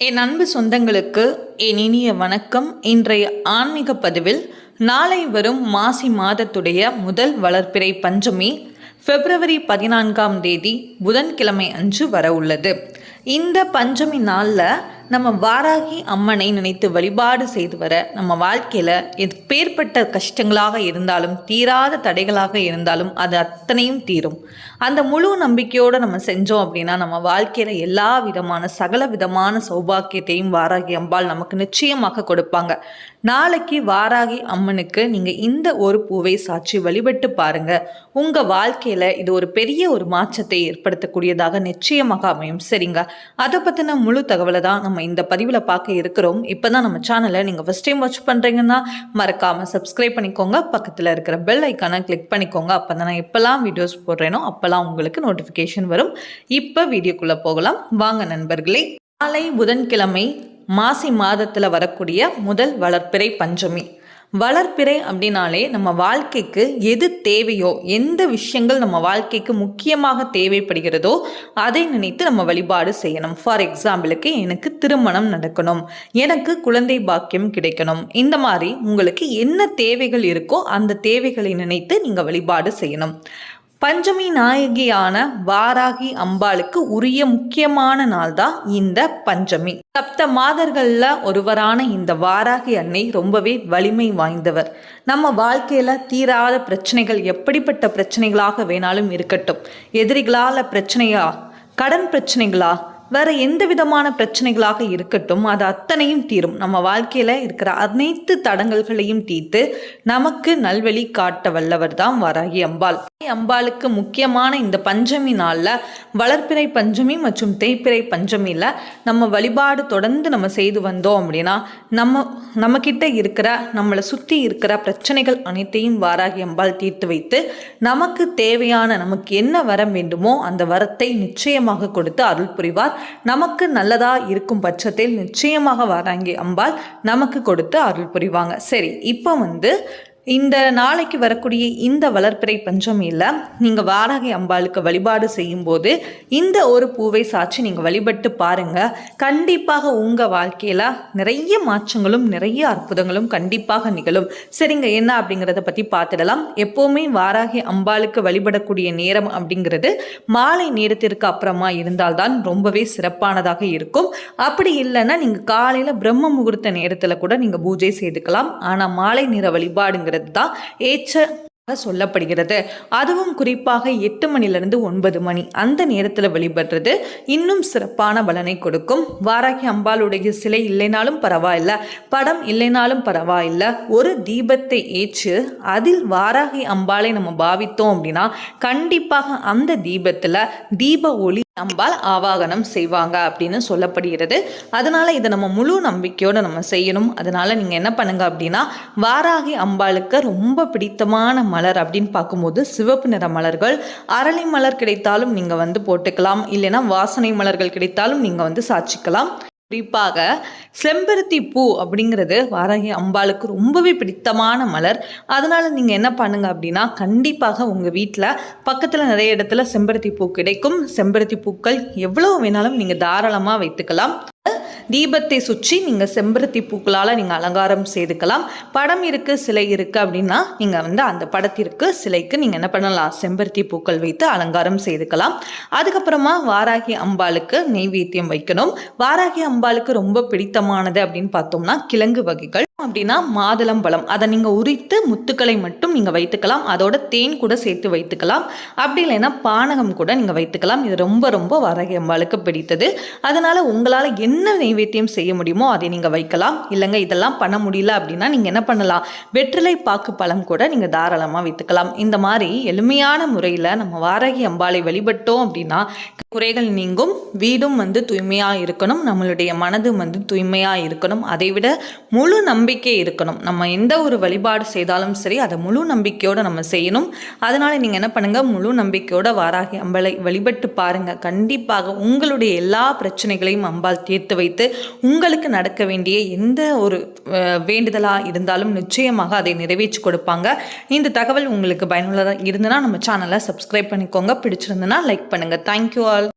என் அன்பு சொந்தங்களுக்கு என் இனிய வணக்கம். இன்றைய ஆன்மீக பதிவில் நாளை வரும் மாசி மாதத்துடைய முதல் வளர்ப்பிறை பஞ்சமி பிப்ரவரி பதினான்காம் தேதி புதன்கிழமை அன்று வர உள்ளது இந்த பஞ்சமி நாளில் நம்ம வாராகி அம்மனை நினைத்து வழிபாடு செய்து வர நம்ம வாழ்க்கையில் எப்பேற்பட்ட கஷ்டங்களாக இருந்தாலும் தீராத தடைகளாக இருந்தாலும் அது அத்தனையும் தீரும். அந்த முழு நம்பிக்கையோடு நம்ம செஞ்சோம் அப்படின்னா நம்ம வாழ்க்கையில் எல்லா விதமான சகல விதமான சௌபாக்கியத்தையும் வாராகி அம்பாள் நமக்கு நிச்சயமாக கொடுப்பாங்க. நாளைக்கு வாராகி அம்மனுக்கு நீங்கள் இந்த ஒரு பூவை சாட்சி வழிபட்டு பாருங்க. உங்கள் வாழ்க்கையில் இது ஒரு பெரிய ஒரு மாற்றத்தை ஏற்படுத்தக்கூடியதாக நிச்சயமாக அமையும். சரிங்க. அதை பற்றின முழு தகவலை தான் நம்ம இந்த பதிவில் பார்க்க இருக்கிறோம். இப்போ தான் நம்ம சேனலை நீங்கள் ஃபஸ்ட் டைம் வாட்ச் பண்ணுறீங்கன்னா மறக்காமல் சப்ஸ்கிரைப் பண்ணிக்கோங்க. பக்கத்தில் இருக்கிற பெல் ஐக்கானை கிளிக் பண்ணிக்கோங்க. அப்போ தான் நான் எப்போல்லாம் வீடியோஸ் போடுறேனோ அப்போல்லாம் உங்களுக்கு நோட்டிஃபிகேஷன் வரும். இப்போ வீடியோக்குள்ளே போகலாம். வாங்க நண்பர்களே. நாளை புதன்கிழமை மாசி மாதத்தில் வரக்கூடிய முதல் வளர்ப்பிறை பஞ்சமி. வளர்ப்பிறை அப்படின்னாலே நம்ம வாழ்க்கைக்கு எது தேவையோ எந்த விஷயங்கள் நம்ம வாழ்க்கைக்கு முக்கியமாக தேவைப்படுகிறதோ அதை நினைத்து நம்ம வழிபாடு செய்யணும். ஃபார் எக்ஸாம்பிளுக்கு எனக்கு திருமணம் நடக்கணும். எனக்கு குழந்தை பாக்கியம் கிடைக்கணும். இந்த மாதிரி உங்களுக்கு என்ன தேவைகள் இருக்கோ அந்த தேவைகளை நினைத்து நீங்கள் வழிபாடு செய்யணும். பஞ்சமி நாயகியான வாராகி அம்பாளுக்கு உரிய முக்கியமான நாள் தான் இந்த பஞ்சமி. சப்த மாதர்களில் ஒருவரான இந்த வாராகி அன்னை ரொம்பவே வலிமை வாய்ந்தவர். நம்ம வாழ்க்கையில் தீராத பிரச்சனைகள் எப்படிப்பட்ட பிரச்சனைகளாக வேணாலும் இருக்கட்டும். எதிரிகளால் பிரச்சனையா கடன் பிரச்சனைகளா வேறு எந்த விதமான பிரச்சனைகளாக இருக்கட்டும் அது அத்தனையும் தீரும். நம்ம வாழ்க்கையில் இருக்கிற அனைத்து தடங்கல்களையும் தீர்த்து நமக்கு நல்வழி காட்ட வல்லவர் தான் வராகி அம்பாள். அம்பாளுக்கு முக்கியமான இந்த பஞ்சமி நாளில் வளர்ப்பிறை பஞ்சமி மற்றும் தேய்ப்பிறை பஞ்சமியில் நம்ம வழிபாடு தொடர்ந்து நம்ம செய்து வந்தோம் அப்படின்னா நம்ம நம்மக்கிட்ட இருக்கிற நம்மளை சுற்றி இருக்கிற பிரச்சனைகள் அனைத்தையும் வாராகி அம்பாள் தீர்த்து வைத்து நமக்கு தேவையான நமக்கு என்ன வரம் வேண்டுமோ அந்த வரத்தை நிச்சயமாக கொடுத்து அருள் புரிவார். நமக்கு நல்லதாக இருக்கும் பட்சத்தில் நிச்சயமாக வாராங்கி அம்பாள் நமக்கு கொடுத்து அருள் புரிவாங்க. சரி இப்போ வந்து இந்த நாளைக்கு வரக்கூடிய இந்த வளர்ப்பிறை பஞ்சம் இல்லை. நீங்கள் வாராகி அம்பாளுக்கு வழிபாடு செய்யும்போது இந்த ஒரு பூவை சாட்சி நீங்கள் வழிபட்டு பாருங்கள் கண்டிப்பாக உங்கள் வாழ்க்கையில் நிறைய மாற்றங்களும் நிறைய அற்புதங்களும் கண்டிப்பாக நிகழும். சரிங்க என்ன அப்படிங்கிறத பற்றி பார்த்துடலாம். எப்போவுமே வாராகி அம்பாளுக்கு வழிபடக்கூடிய நேரம் அப்படிங்கிறது மாலை நேரத்திற்கு அப்புறமா இருந்தால்தான் ரொம்பவே சிறப்பானதாக இருக்கும். அப்படி இல்லைன்னா நீங்கள் காலையில் பிரம்ம முகூர்த்த நேரத்தில் கூட நீங்கள் பூஜை செய்துக்கலாம். ஆனால் மாலை நேர வழிபாடுங்கிறது அப்படிங்கிறது தான் ஏச்ச சொல்லப்படுகிறது. அதுவும் குறிப்பாக எட்டு மணிலிருந்து ஒன்பது மணி. அந்த நேரத்தில் வழிபடுறது இன்னும் சிறப்பான பலனை கொடுக்கும். வாராகி அம்பாளுடைய சிலை இல்லைனாலும் பரவாயில்ல. படம் இல்லைனாலும் பரவாயில்ல. ஒரு தீபத்தை ஏற்று அதில் வாராகி அம்பாளை நம்ம பாவித்தோம் அப்படின்னா கண்டிப்பாக அந்த தீபத்தில் தீப ஒளி அம்பாள் ஆவாகனம் செய்வாங்க அப்படின்னு சொல்லப்படுகிறது. அதனால் இதை நம்ம முழு நம்பிக்கையோடு நம்ம செய்யணும். அதனால் நீங்கள் என்ன பண்ணுங்க அப்படின்னா வாராகி அம்பாளுக்கு ரொம்ப பிடித்தமான மலர் அப்படின்னு பார்க்கும்போது சிவப்பு நிற மலர்கள் அரளி மலர் கிடைத்தாலும் நீங்கள் வந்து போட்டுக்கலாம். இல்லைன்னா வாசனை மலர்கள் கிடைத்தாலும் நீங்கள் வந்து சாட்சிக்கலாம். குறிப்பாக செம்பருத்தி பூ அப்படிங்கிறது வாராகி அம்பாளுக்கு ரொம்பவே பிடித்தமான மலர். அதனால் நீங்கள் என்ன பண்ணுங்க அப்படின்னா கண்டிப்பாக உங்கள் வீட்டில் பக்கத்தில் நிறைய இடத்துல செம்பருத்தி பூ கிடைக்கும். செம்பருத்தி பூக்கள் எவ்வளோ வேணாலும் நீங்கள் தாராளமாக வைத்துக்கலாம். தீபத்தை சுற்றி நீங்கள் செம்பருத்தி பூக்களால் நீங்கள் அலங்காரம் செய்துக்கலாம். படம் இருக்குது சிலை இருக்குது அப்படின்னா நீங்கள் வந்து அந்த படத்திற்கு சிலைக்கு நீங்கள் என்ன பண்ணலாம்? செம்பருத்தி பூக்கள் வைத்து அலங்காரம் செய்துக்கலாம். அதுக்கப்புறமா வாராகி அம்பாளுக்கு நெய்வேத்தியம் வைக்கணும். வாராகி அம்பாளுக்கு ரொம்ப பிடித்தமானது அப்படின்னு பார்த்தோம்னா கிழங்கு வகைகள். அப்படின்னா மாதுளம்பழம் அதை நீங்கள் உரித்து முத்துக்களை மட்டும் நீங்கள் வைத்துக்கலாம். அதோட தேன் கூட சேர்த்து வைத்துக்கலாம். அப்படி இல்லைன்னா பானகம் கூட நீங்கள் வைத்துக்கலாம். இது ரொம்ப ரொம்ப வரகை அம்பாளுக்கு பிடித்தது. அதனால் உங்களால் என்ன நைவேத்தியம் செய்ய முடியுமோ அதை நீங்கள் வைக்கலாம். இல்லைங்க இதெல்லாம் பண்ண முடியல அப்படின்னா நீங்கள் என்ன பண்ணலாம்? வெற்றிலை பாக்கு பழம் கூட நீங்கள் தாராளமாக வைத்துக்கலாம். இந்த மாதிரி எளிமையான முறையில் நம்ம வாரகி அம்பாளை வழிபட்டோம் அப்படின்னா குறைகள் நீங்கும். வீடும் வந்து தூய்மையாக இருக்கணும். நம்மளுடைய மனதும் வந்து தூய்மையாக இருக்கணும். அதை விட முழு நம்பிக்கை நம்பிக்கை இருக்கணும். நம்ம எந்த ஒரு வழிபாடு செய்தாலும் சரி அதை முழு நம்பிக்கையோடு நம்ம செய்யணும். அதனால் நீங்கள் என்ன பண்ணுங்கள் முழு நம்பிக்கையோடு வாராகி அம்பலை வழிபட்டு பாருங்கள் கண்டிப்பாக உங்களுடைய எல்லா பிரச்சனைகளையும் அம்பாள் தீர்த்து வைத்து உங்களுக்கு நடக்க வேண்டிய எந்த ஒரு வேண்டுதலாக இருந்தாலும் நிச்சயமாக அதை நிறைவேற்றி கொடுப்பாங்க. இந்த தகவல் உங்களுக்கு பயனுள்ளதாக இருந்ததுன்னா நம்ம சேனலை சப்ஸ்கிரைப் பண்ணிக்கோங்க. பிடிச்சிருந்தனா லைக் பண்ணுங்கள் தேங்க்யூ ஆல்